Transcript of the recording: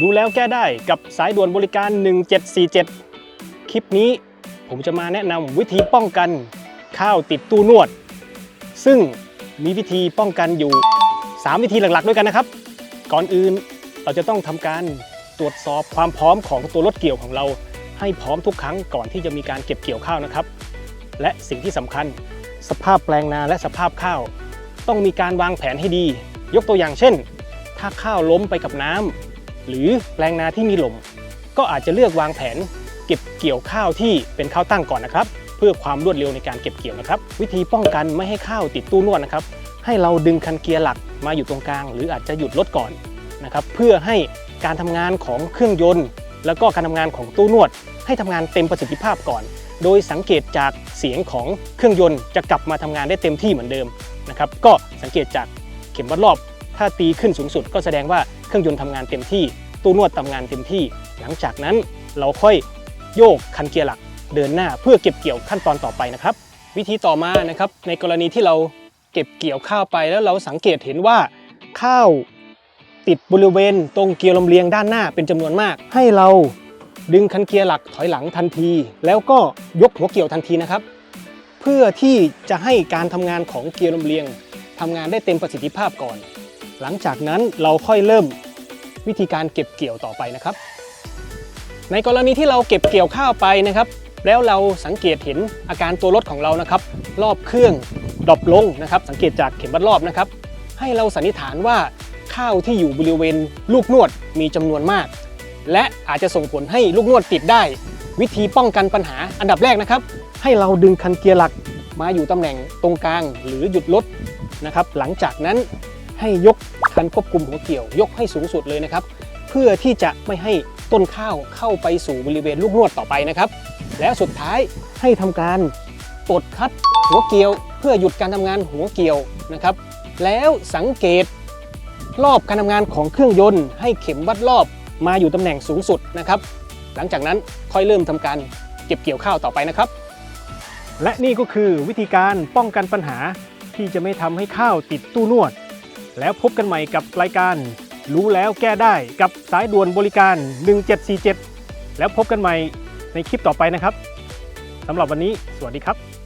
ดูแล้วแก้ได้กับสายด่วนบริการ 1747 คลิปนี้ผมจะมาแนะนำวิธีป้องกันข้าวติดตู้นวด ซึ่งมีวิธีป้องกันอยู่ 3 วิธีหลักๆ ด้วยกันนะครับ ก่อนอื่นเราจะต้องทำการตรวจสอบความพร้อมของตัวรถเกี่ยวของเรา ให้พร้อมทุกครั้งก่อนที่จะมีการเก็บเกี่ยวข้าวนะครับ และสิ่งที่สำคัญ สภาพแปลงนาและสภาพข้าว ต้องมีการวางแผนให้ดี ยกตัวอย่างเช่น ถ้าข้าวล้มไปกับน้ำ หรือแปลงนาที่มีลมก็อาจจะเลือกวางแผน เก็บเกี่ยวข้าวที่เป็นข้าวตั้งก่อนนะครับ เพื่อความรวดเร็วในการเก็บเกี่ยวนะครับ วิธีป้องกันไม่ให้ข้าวติดตู้นวดนะครับ ให้เราดึงคันเกียร์หลักมาอยู่ตรงกลาง หรืออาจจะหยุดรถก่อนนะครับ เพื่อให้การทำงานของเครื่องยนต์ แล้วก็การทำงานของตู้นวด ให้ทำงานเต็มประสิทธิภาพก่อน โดยสังเกตจากเสียงของเครื่องยนต์จะกลับมาทำงานได้เต็มที่เหมือนเดิมนะครับ ก็สังเกตจากเข็มวัดรอบ ถ้าตีขึ้นสูงสุดก็แสดงว่าเครื่องยนต์ทำงานเต็มที่ ตู้นวดทำงานเต็มที่ หลังจากนั้นเราค่อยโยกคันเกียร์หลักเดินหน้าเพื่อเก็บเกี่ยวขั้นตอนต่อไปนะครับ วิธีต่อมานะครับในกรณีที่เราเก็บเกี่ยวข้าวไปแล้วเราสังเกตเห็นว่าข้าวติดบริเวณตรงเกียร์ลำเลียงด้านหน้าเป็นจำนวนมาก ให้เราดึงคันเกียร์หลักถอยหลังทันที แล้วก็ยกหัวเกี่ยวทันทีนะครับ เพื่อที่จะให้การทำงานของเกียร์ลำเลียงทำงานได้เต็มประสิทธิภาพก่อน หลังจากนั้นเราค่อยเริ่มวิธีการเก็บเกี่ยวต่อไปนะครับ ในกรณีที่เราเก็บเกี่ยวข้าวไปนะครับ แล้วเราสังเกตเห็นอาการตัวรถของเรานะครับ รอบเครื่องดรอปลงนะครับ สังเกตจากเข็มวัดรอบนะครับ ให้เราสันนิษฐานว่าข้าวที่อยู่บริเวณลูกนวดมีจำนวนมาก และอาจจะส่งผลให้ลูกนวดติดได้ วิธีป้องกันปัญหาอันดับแรกนะครับ ให้เราดึงคันเกียร์หลักมาอยู่ตำแหน่งตรงกลางหรือหยุดรถนะครับ หลังจากนั้น ให้ยกคันควบคุมหัวเกี่ยว ยกให้สูงสุดเลยนะครับ เพื่อที่จะไม่ให้ต้นข้าวเข้าไปสู่บริเวณลูกนวดต่อไปนะครับ แล้วสุดท้ายให้ทำการปลดคัดหัวเกี่ยว เพื่อหยุดการทำงานหัวเกี่ยวนะครับ แล้วสังเกตรอบการทำงานของเครื่องยนต์ ให้เข็มวัดรอบมาอยู่ตำแหน่งสูงสุดนะครับ หลังจากนั้นค่อยเริ่มทำการเก็บเกี่ยวข้าวต่อไปนะครับ และนี่ก็คือวิธีการป้องกันปัญหาที่จะไม่ทำให้ข้าวติดตู้นวด แล้วพบกันใหม่กับรายการ รู้แล้วแก้ได้กับสายด่วนบริการ 1747 แล้วพบกันใหม่ในคลิปต่อไปนะครับสำหรับวันนี้ สวัสดีครับ